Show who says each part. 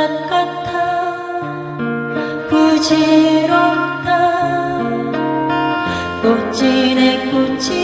Speaker 1: 것 같아. 부지럽다. 꽃진의 꽃이